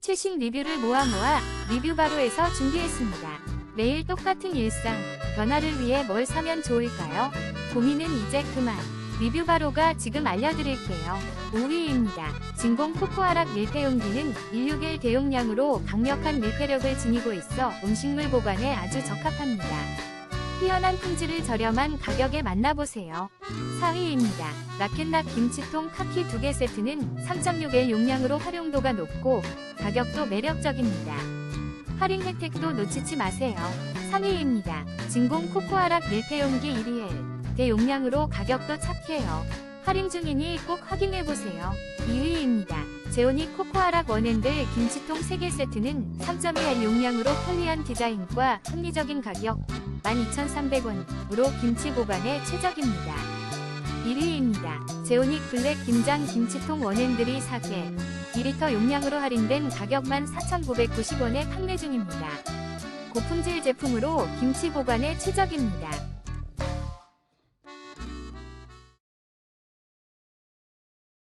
최신 리뷰를 모아 모아 리뷰 바로에서 준비했습니다. 매일 똑같은 일상, 변화를 위해 뭘 사면 좋을까요? 고민은 이제 그만. 리뷰 바로가 지금 알려드릴게요. 5위입니다. 진공 코코아락 밀폐용기는 161 대용량으로 강력한 밀폐력을 지니고 있어 음식물 보관에 아주 적합합니다. 뛰어난 품질을 저렴한 가격에 만나보세요. 4위입니다. 라켓락 김치통 카키 2개 세트는 3.6L 용량으로 활용도가 높고 가격도 매력적입니다. 할인 혜택도 놓치지 마세요. 3위입니다. 진공 코코아락 밀폐용기 1위L. 대용량으로 가격도 착해요. 할인 중이니 꼭 확인해보세요. 2위입니다. 제오닉 코코아락 원핸들 김치통 3개 세트는 3.2L 용량으로 편리한 디자인과 합리적인 가격 12,300원으로 김치 보관에 최적입니다. 1위입니다. 제오닉 블랙 김장 김치통 원핸들이 4개 2리터 용량으로 할인된 가격만 4,990원에 판매 중입니다. 고품질 제품으로 김치 보관에 최적입니다.